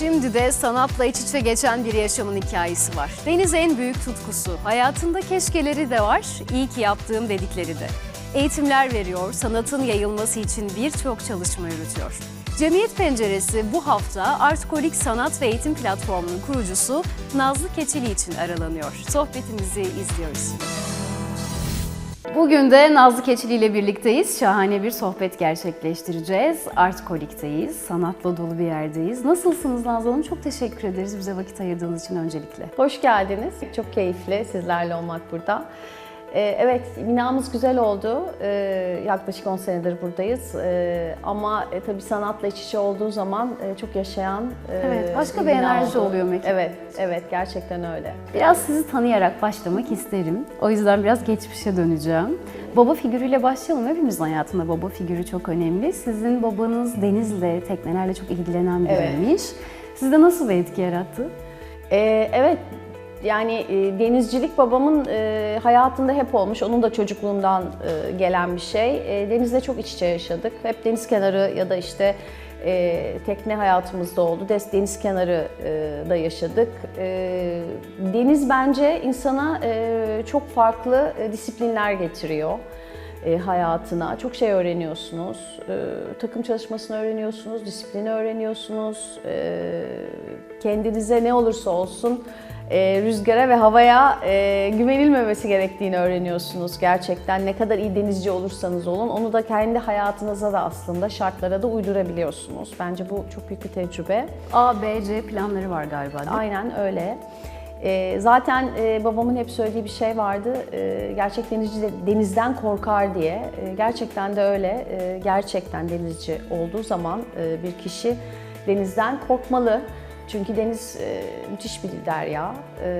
Şimdi de sanatla iç içe geçen bir yaşamın hikayesi var. Deniz en büyük tutkusu. Hayatında keşkeleri de var, iyi ki yaptığım dedikleri de. Eğitimler veriyor, sanatın yayılması için birçok çalışma yürütüyor. Cemiyet Penceresi bu hafta Artkolik Sanat ve Eğitim Platformu'nun kurucusu Nazlı Keçili için aralanıyor. Sohbetimizi izliyoruz. Bugün de Nazlı Keçili ile birlikteyiz. Şahane bir sohbet gerçekleştireceğiz. Artkolik'teyiz. Sanatla dolu bir yerdeyiz. Nasılsınız Nazlı Hanım? Çok teşekkür ederiz bize vakit ayırdığınız için öncelikle. Hoş geldiniz. Çok keyifli sizlerle olmak burada. Ee, evet, binamız güzel oldu. Ee, yaklaşık 10 senedir buradayız. Ee, ama e, tabii sanatla iç içe olduğu zaman e, çok yaşayan e, Evet, başka bir bina enerji oldu. oluyor mekan. Evet, evet gerçekten öyle. Biraz sizi tanıyarak başlamak isterim. O yüzden biraz geçmişe döneceğim. Baba figürüyle başlayalım. Hepimizin hayatında baba figürü çok önemli. Sizin babanız denizle, teknelerle çok ilgilenen biriymiş. Sizde nasıl bir etki yarattı? Ee, evet, yani e, denizcilik babamın e, hayatında hep olmuş. Onun da çocukluğundan e, gelen bir şey. E, denizle çok iç içe yaşadık. Hep deniz kenarı ya da işte e, tekne hayatımızda oldu. Deniz kenarı e, da yaşadık. E, deniz bence insana e, çok farklı e, disiplinler getiriyor e, hayatına. Çok şey öğreniyorsunuz. E, takım çalışmasını öğreniyorsunuz, disiplini öğreniyorsunuz. E, kendinize ne olursa olsun e, rüzgara ve havaya e, güvenilmemesi gerektiğini öğreniyorsunuz gerçekten. Ne kadar iyi denizci olursanız olun onu da kendi hayatınıza da aslında şartlara da uydurabiliyorsunuz. Bence bu çok büyük bir tecrübe. A, B, C planları var galiba değil mi? Aynen öyle. Ee, zaten e, babamın hep söylediği bir şey vardı. Ee, gerçek denizci de denizden korkar diye. Ee, gerçekten de öyle. Ee, gerçekten denizci olduğu zaman e, bir kişi denizden korkmalı. Çünkü deniz e, müthiş bir derya. Ee,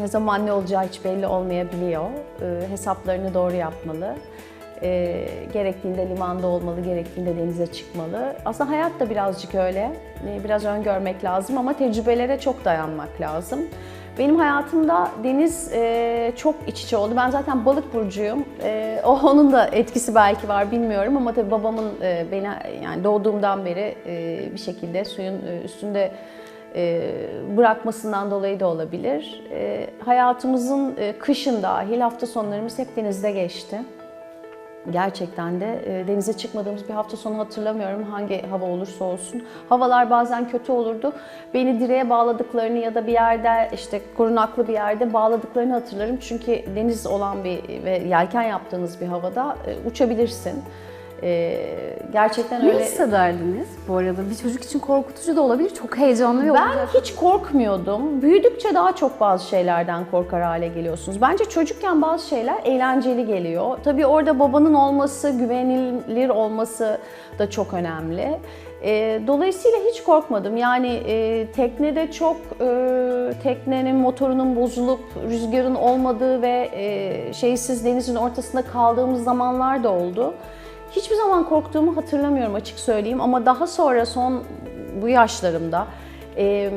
ne zaman ne olacağı hiç belli olmayabiliyor. Ee, hesaplarını doğru yapmalı. E, gerektiğinde limanda olmalı, gerektiğinde denize çıkmalı. Aslında hayat da birazcık öyle. E, biraz öngörmek lazım ama tecrübelere çok dayanmak lazım. Benim hayatımda deniz e, çok iç içe oldu. Ben zaten balık burcuyum. E, onun da etkisi belki var bilmiyorum ama tabii babamın e, beni yani doğduğumdan beri e, bir şekilde suyun e, üstünde e, bırakmasından dolayı da olabilir. E, hayatımızın e, kışın dahil hafta sonlarımız hep denizde geçti. Gerçekten de e, denize çıkmadığımız bir hafta sonu hatırlamıyorum hangi hava olursa olsun. Havalar bazen kötü olurdu. Beni direğe bağladıklarını ya da bir yerde işte korunaklı bir yerde bağladıklarını hatırlarım. Çünkü deniz olan bir ve yelken yaptığınız bir havada e, uçabilirsin. E, gerçekten Ne öyle. hissederdiniz bu arada? Bir çocuk için korkutucu da olabilir, çok heyecanlı ve olacak. Ben hiç korkmuyordum. Büyüdükçe daha çok bazı şeylerden korkar hale geliyorsunuz. Bence çocukken bazı şeyler eğlenceli geliyor. Tabii orada babanın olması, güvenilir olması da çok önemli. E, dolayısıyla hiç korkmadım. Yani e, teknede çok e, teknenin motorunun bozulup rüzgarın olmadığı ve e, şeysiz denizin ortasında kaldığımız zamanlar da oldu. Hiçbir zaman korktuğumu hatırlamıyorum açık söyleyeyim ama daha sonra son bu yaşlarımda e,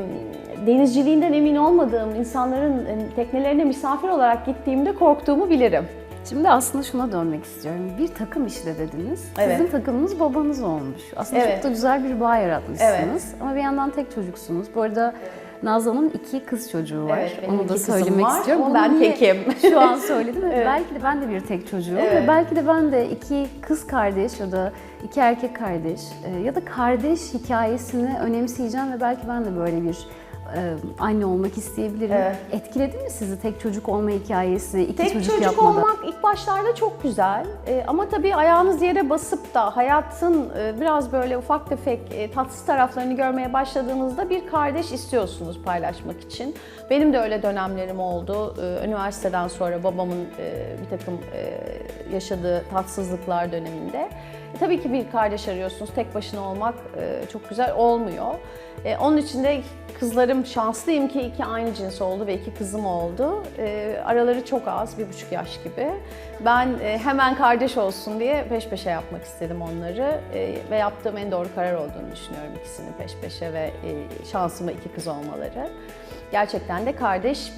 denizciliğinden emin olmadığım insanların teknelerine misafir olarak gittiğimde korktuğumu bilirim. Şimdi aslında şuna dönmek istiyorum. Bir takım işle dediniz. Evet. Sizin takımınız babanız olmuş. Aslında Evet. çok da güzel bir bağ yaratmışsınız. Evet. Ama bir yandan tek çocuksunuz. Bu arada Nazlı'nın iki kız çocuğu var. Evet, Onu da söylemek var istiyorum. Bunu ben tekim. Şu an söyledim. Evet. Belki de ben de bir tek çocuğum. Evet. Ve belki de ben de iki kız kardeş ya da iki erkek kardeş e, ya da kardeş hikayesini önemseyeceğim ve belki ben de böyle bir anne olmak isteyebilirim. Evet. Etkiledi mi sizi tek çocuk olma hikayesi, iki Tek çocuk, çocuk, yapmada? olmak ilk başlarda çok güzel Ee, ama tabii ayağınız yere basıp da hayatın e, biraz böyle ufak tefek e, tatsız taraflarını görmeye başladığınızda bir kardeş istiyorsunuz paylaşmak için. Benim de öyle dönemlerim oldu. Üniversiteden sonra babamın e, bir takım e, yaşadığı tatsızlıklar döneminde. E, tabii ki bir kardeş arıyorsunuz. Tek başına olmak e, çok güzel olmuyor. E, onun için de kızlarım şanslıyım ki iki aynı cins oldu ve iki kızım oldu. E, araları çok az, bir buçuk yaş gibi. Ben e, hemen kardeş olsun diye peş peşe yapmak istedim onları E, ve yaptığım en doğru karar olduğunu düşünüyorum ikisini peş peşe ve e, şansıma iki kız olmaları. Gerçekten de kardeş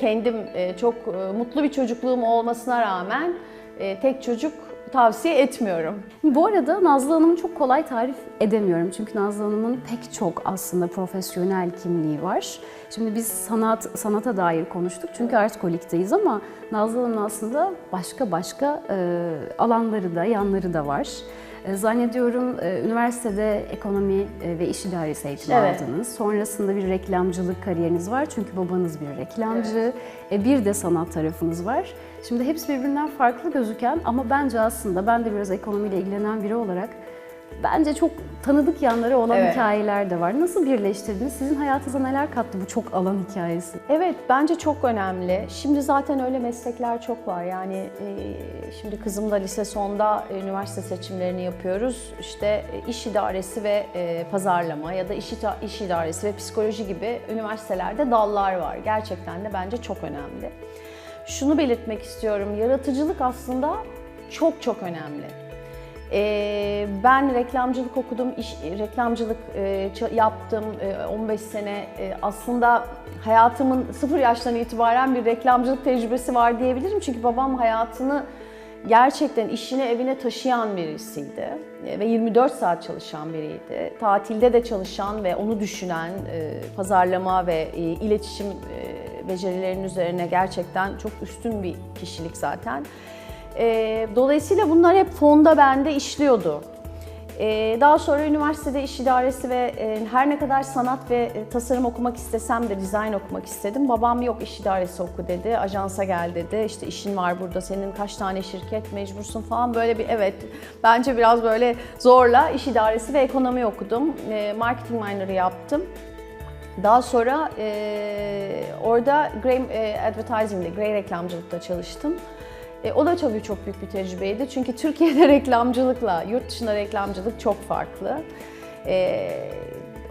kendim e, çok e, mutlu bir çocukluğum olmasına rağmen e, tek çocuk tavsiye etmiyorum. Bu arada Nazlı Hanım'ı çok kolay tarif edemiyorum. Çünkü Nazlı Hanım'ın pek çok aslında profesyonel kimliği var. Şimdi biz sanat sanata dair konuştuk çünkü art kolikteyiz ama Nazlı Hanım'ın aslında başka başka alanları da, yanları da var. E, Zannediyorum e, üniversitede ekonomi e, ve iş idaresi eğitimi Evet. aldınız. Sonrasında bir reklamcılık kariyeriniz var çünkü babanız bir reklamcı. E, Bir de sanat tarafınız var. Şimdi hepsi birbirinden farklı gözüken ama bence aslında ben de biraz ekonomiyle ilgilenen biri olarak bence çok tanıdık yanları olan Evet. hikayeler de var. Nasıl birleştirdiniz? Sizin hayatınıza neler kattı bu çok alan hikayesi? Evet, bence çok önemli. Şimdi zaten öyle meslekler çok var. Yani e, şimdi kızım da lise sonda e, üniversite seçimlerini yapıyoruz. İşte e, iş idaresi ve e, pazarlama ya da iş, iş idaresi ve psikoloji gibi üniversitelerde dallar var. Gerçekten de bence çok önemli. Şunu belirtmek istiyorum. Yaratıcılık aslında çok çok önemli. Ee, ben reklamcılık okudum, iş, reklamcılık e, yaptım e, 15 sene. E, aslında hayatımın sıfır yaştan itibaren bir reklamcılık tecrübesi var diyebilirim. Çünkü babam hayatını gerçekten işini evine taşıyan birisiydi. E, ve 24 saat çalışan biriydi. Tatilde de çalışan ve onu düşünen, e, pazarlama ve e, iletişim e, becerilerinin üzerine gerçekten çok üstün bir kişilik zaten. E, dolayısıyla bunlar hep fonda bende işliyordu. E, daha sonra üniversitede iş idaresi ve e, her ne kadar sanat ve e, tasarım okumak istesem de dizayn okumak istedim. Babam yok iş idaresi oku dedi, ajansa gel dedi. İşte işin var burada, senin kaç tane şirket mecbursun falan böyle bir evet. Bence biraz böyle zorla iş idaresi ve ekonomi okudum. E, marketing minor'ı yaptım. Daha sonra e, orada Grey e, Advertising'de, Grey reklamcılıkta çalıştım. E, o da tabii çok büyük bir tecrübeydi. Çünkü Türkiye'de reklamcılıkla yurt dışında reklamcılık çok farklı. E,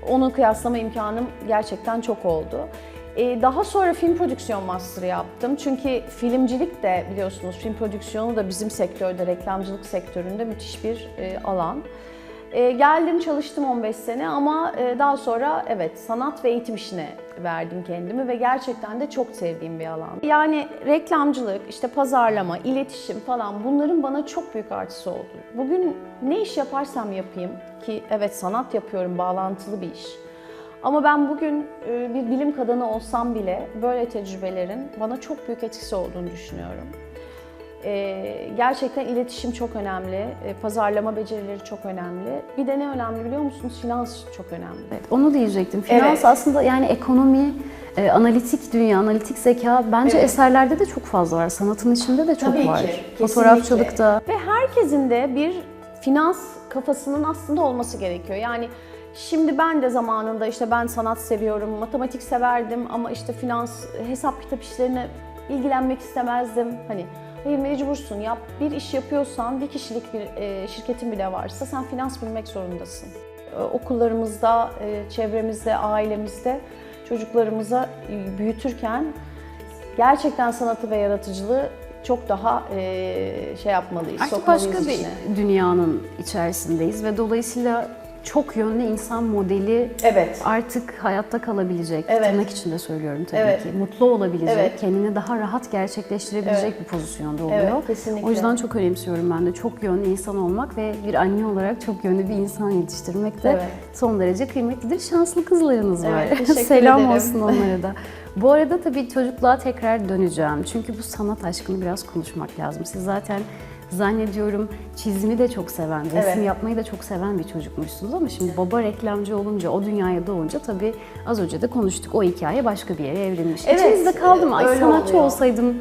onu kıyaslama imkanım gerçekten çok oldu. E, daha sonra film prodüksiyon master'ı yaptım. Çünkü filmcilik de biliyorsunuz film prodüksiyonu da bizim sektörde, reklamcılık sektöründe müthiş bir e, alan. E, geldim çalıştım 15 sene ama e, daha sonra evet sanat ve eğitim işine verdim kendimi ve gerçekten de çok sevdiğim bir alan. Yani reklamcılık, işte pazarlama, iletişim falan bunların bana çok büyük artısı oldu. Bugün ne iş yaparsam yapayım ki evet sanat yapıyorum bağlantılı bir iş. Ama ben bugün e, bir bilim kadını olsam bile böyle tecrübelerin bana çok büyük etkisi olduğunu düşünüyorum. Ee, gerçekten iletişim çok önemli, e, pazarlama becerileri çok önemli. Bir de ne önemli biliyor musunuz? Finans çok önemli. Evet, onu diyecektim. Finans Evet. aslında yani ekonomi, e, analitik dünya, analitik zeka bence Evet. eserlerde de çok fazla var. Sanatın içinde de çok Tabii ki, var. kesinlikle. Fotoğrafçılıkta. Ve herkesin de bir finans kafasının aslında olması gerekiyor. Yani şimdi ben de zamanında işte ben sanat seviyorum, matematik severdim ama işte finans, hesap kitap işlerine ilgilenmek istemezdim. Hani hayır mecbursun yap. Bir iş yapıyorsan, bir kişilik bir e, şirketin bile varsa sen finans bilmek zorundasın. E, okullarımızda, e, çevremizde, ailemizde çocuklarımıza e, büyütürken gerçekten sanatı ve yaratıcılığı çok daha e, şey yapmalıyız, Artık başka bir içine. dünyanın içerisindeyiz ve dolayısıyla çok yönlü insan modeli Evet. artık hayatta kalabilecek, Evet. tırnak içinde söylüyorum tabii Evet. ki, mutlu olabilecek, Evet. kendini daha rahat gerçekleştirebilecek Evet. bir pozisyonda oluyor. Evet, kesinlikle. O yüzden çok önemsiyorum ben de çok yönlü insan olmak ve bir anne olarak çok yönlü bir insan yetiştirmek de Evet. son derece kıymetlidir. Şanslı kızlarınız var. Evet, Selam ederim. olsun onlara da. Bu arada tabii çocukluğa tekrar döneceğim. Çünkü bu sanat aşkını biraz konuşmak lazım. Siz zaten zannediyorum çizimi de çok seven, resim Evet. yapmayı da çok seven bir çocukmuşsunuz ama şimdi baba reklamcı olunca, o dünyaya doğunca tabii az önce de konuştuk. O hikaye başka bir yere evrilmiş. Evet, İçinizde kaldı mı? Ay sanatçı oluyor. olsaydım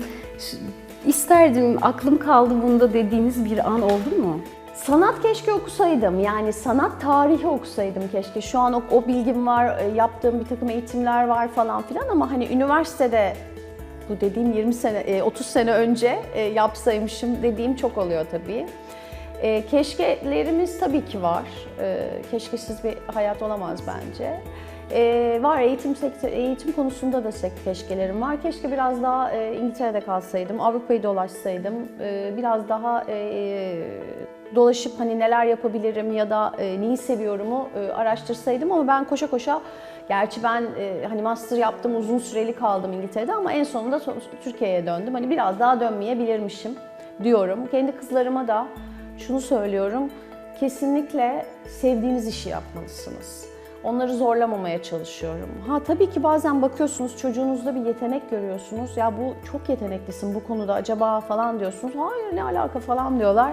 isterdim, aklım kaldı bunda dediğiniz bir an oldu mu? Sanat keşke okusaydım. Yani sanat tarihi okusaydım keşke. Şu an o, o bilgim var, e, yaptığım bir takım eğitimler var falan filan ama hani üniversitede bu dediğim 20 sene, e, 30 sene önce e, yapsaymışım dediğim çok oluyor tabii. E, keşkelerimiz tabii ki var. E, keşkesiz bir hayat olamaz bence. E, var eğitim eğitim konusunda da keşkelerim var. Keşke biraz daha e, İngiltere'de kalsaydım, Avrupa'yı dolaşsaydım, e, biraz daha e, dolaşıp hani neler yapabilirim ya da neyi seviyorumu araştırsaydım ama ben koşa koşa gerçi ben e, hani master yaptım uzun süreli kaldım İngiltere'de ama en sonunda so- Türkiye'ye döndüm. Hani biraz daha dönmeyebilirmişim diyorum. Kendi kızlarıma da şunu söylüyorum. Kesinlikle sevdiğiniz işi yapmalısınız. Onları zorlamamaya çalışıyorum. Ha tabii ki bazen bakıyorsunuz çocuğunuzda bir yetenek görüyorsunuz. Ya bu çok yeteneklisin bu konuda acaba falan diyorsunuz. Hayır ne alaka falan diyorlar.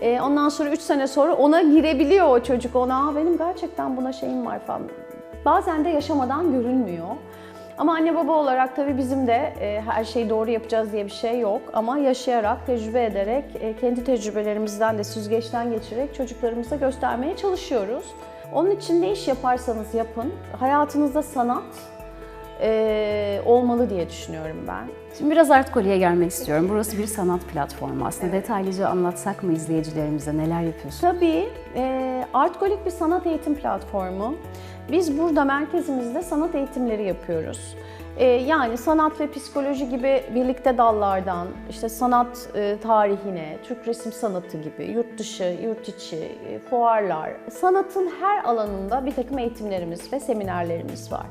Ee, ondan sonra 3 sene sonra ona girebiliyor o çocuk. Ona "Aa, benim gerçekten buna şeyim var falan. Bazen de yaşamadan görünmüyor. Ama anne baba olarak tabii bizim de e, her şeyi doğru yapacağız diye bir şey yok. Ama yaşayarak, tecrübe ederek, e, kendi tecrübelerimizden de süzgeçten geçirerek çocuklarımıza göstermeye çalışıyoruz. Onun için ne iş yaparsanız yapın, hayatınızda sanat e, olmalı diye düşünüyorum ben. Şimdi biraz Art Kolye'ye gelmek istiyorum. Burası bir sanat platformu aslında. Detaylıca anlatsak mı izleyicilerimize neler yapıyorsun? Tabii, e, Artgolik bir sanat eğitim platformu. Biz burada merkezimizde sanat eğitimleri yapıyoruz. E, yani sanat ve psikoloji gibi birlikte dallardan, işte sanat e, tarihine, Türk resim sanatı gibi, yurt dışı, yurt içi, e, fuarlar, sanatın her alanında bir takım eğitimlerimiz ve seminerlerimiz var.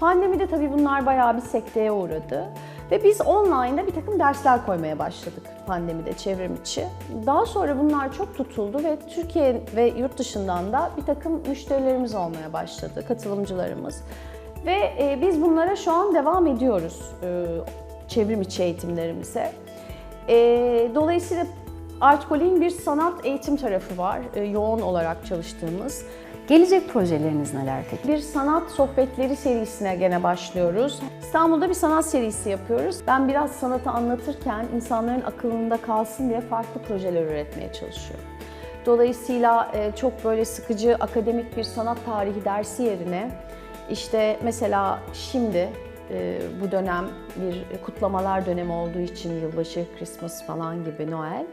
Pandemide tabii bunlar bayağı bir sekteye uğradı. Ve biz online'da bir takım dersler koymaya başladık pandemide çevrim içi. Daha sonra bunlar çok tutuldu ve Türkiye ve yurt dışından da bir takım müşterilerimiz olmaya başladı, katılımcılarımız. Ve e, biz bunlara şu an devam ediyoruz e, çevrim içi eğitimlerimize. E, dolayısıyla Artkol'in bir sanat eğitim tarafı var, e, yoğun olarak çalıştığımız. Gelecek projeleriniz neler peki? Bir sanat sohbetleri serisine gene başlıyoruz. İstanbul'da bir sanat serisi yapıyoruz. Ben biraz sanatı anlatırken insanların akılında kalsın diye farklı projeler üretmeye çalışıyorum. Dolayısıyla e, çok böyle sıkıcı akademik bir sanat tarihi dersi yerine işte mesela şimdi e, bu dönem bir kutlamalar dönemi olduğu için yılbaşı, Christmas falan gibi Noel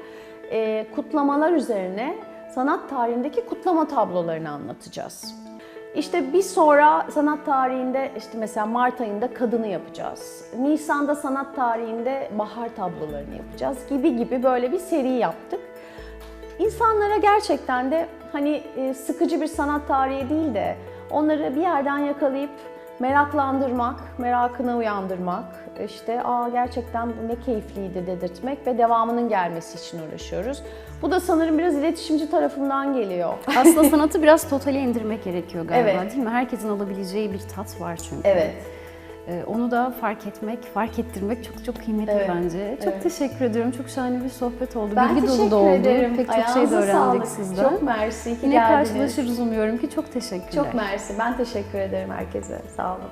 e, kutlamalar üzerine sanat tarihindeki kutlama tablolarını anlatacağız. İşte bir sonra sanat tarihinde işte mesela Mart ayında kadını yapacağız. Nisan'da sanat tarihinde bahar tablolarını yapacağız gibi gibi böyle bir seri yaptık. İnsanlara gerçekten de hani e, sıkıcı bir sanat tarihi değil de onları bir yerden yakalayıp meraklandırmak, merakını uyandırmak, işte aa gerçekten bu ne keyifliydi dedirtmek ve devamının gelmesi için uğraşıyoruz. Bu da sanırım biraz iletişimci tarafından geliyor. Aslında sanatı biraz totale indirmek gerekiyor galiba Evet. değil mi? Herkesin alabileceği bir tat var çünkü. Evet. Ee, Onu da fark etmek, fark ettirmek çok çok kıymetli Evet, bence. Çok evet. teşekkür ediyorum. Çok şahane bir sohbet oldu. Ben Bilgi dolu da oldu. ederim. Pek çok şey de Ayağınıza öğrendik sağlık. sizden. Çok mersi. ki Yine geldiniz. karşılaşırız umuyorum ki. Çok teşekkürler. Çok mersi. Ben teşekkür ederim herkese. Sağ olun.